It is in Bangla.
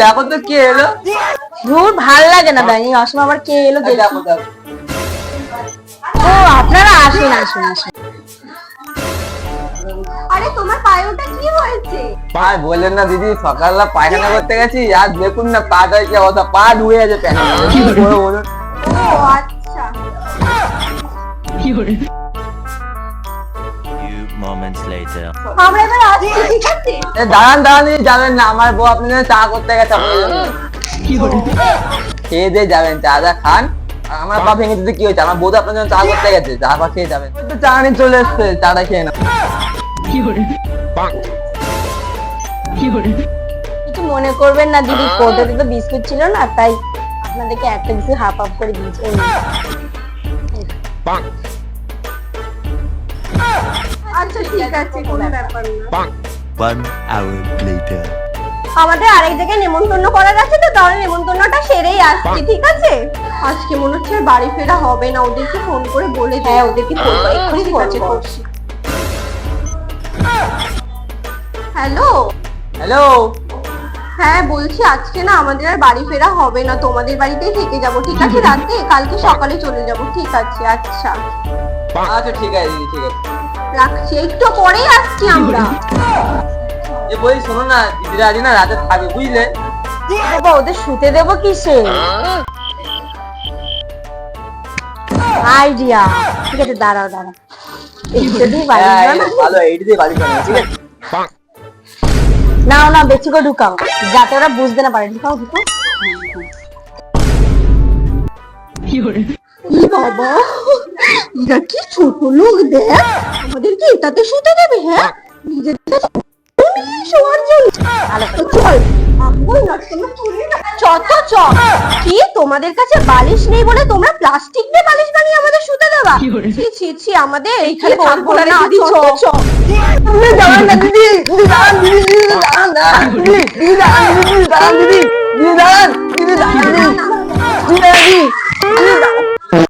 দেখো তো কে এলো। ধুর ভালো লাগে না ব্যাঙ। এই অসময় আবার কে এলো দেখো। দেখো ও আপনারা আসুন আসুন আসুন। আরে তোমার পায়ে ওটা কি হয়েছে? আর বললেন না দিদি সকালবেলা পায়খানা করতে গেছি আর দেখুন না পা পাটা কি অবস্থা। পা ধুয়ে আছে প্যান্ট। বলুন ও আচ্ছা। Few moments later. আমরা এবার আসছি ঠিক আছে দাঁড়ান দাঁড়ান যাবেন না। আমার বউ জন্য চা করতে গেছে। জন্য খেয়ে দিয়ে যাবেন চা খান। আমার পা ভেঙে দিতে কি হয়েছে? আমার বউ আপনার জন্য চা করতে গেছে। চা পা খেয়ে যাবেন। চা নিয়ে চলে এসছে চাটা খেয়ে না কিছু মনে করবেন না দিদি। কোটোতে তো বিস্কুট ছিল না তাই আপনাদেরকে একটা বিস্কুট হাফ হাফ করে দিয়েছি। আচ্ছা ঠিক আছে কোনো ব্যাপার না। One hour later. আমাদের আরেক জায়গায় নেমন্তন্ন করার আছে তো তাহলে নেমন্তন্নটা সেরেই আসছি ঠিক আছে? আজকে মনে হচ্ছে বাড়ি ফেরা হবে না ওদেরকে ফোন করে বলে দে হ্যাঁ ওদেরকে ফোন করে এক্ষুনি ফোন করছি। হ্যালো? হ্যালো? হ্যাঁ বলছি আজকে না আমাদের আর বাড়ি ফেরা হবে না তোমাদের বাড়িতেই থেকে যাব ঠিক আছে? রাতে কালকে সকালে চলে যাব ঠিক আছে? আচ্ছা। আচ্ছা ঠিক আছে দিদি ঠিক আছে। রাখছি একটু পরেই আসছি আমরা। এ বলি শোনো না দিদিরা আজ না রাতে থাকবে বুঝলে? বাবা ওদের শুতে দেবো কিসে? আইডিয়া। ঠিক আছে দাঁড়াও দাঁড়াও। এই যদি বাড়ি হ্যাঁ, এই ভালো এইটা দিয়ে বাড়ি ঠিক আছে? নাও না বেশি করে ঢুকাও। যাতে ওরা বুঝতে না পারে। ঢুকাও ঢুকাও। বাবা? এরা কি ছোট লোক দেখ। আমাদেরকে এটাতে শুতে দেবে হ্যাঁ? নিজেদের শোয়ার জন্য চল চত চ কি তোমাদের কাছে বালিশ নেই বলে তোমরা প্লাস্টিক দিয়ে বালিশ বানিয়ে আমাদের শুতে দেবা ছি ছি ছি আমাদের এইখানে থাকব না দিদি, চ চ, চ দিদি দাঁড়ান না দিদি দিদি দাঁড়ান দিদি দিদি দাঁড়ান দাঁড়ান দিদি দিদি দাঁড়ান দিদি দাঁড়ান দিদি দিদি দাঁড়ান দিদি দাঁড়ান দিদি দিদি দাঁড়ান দিদি দিদি দাঁড়ান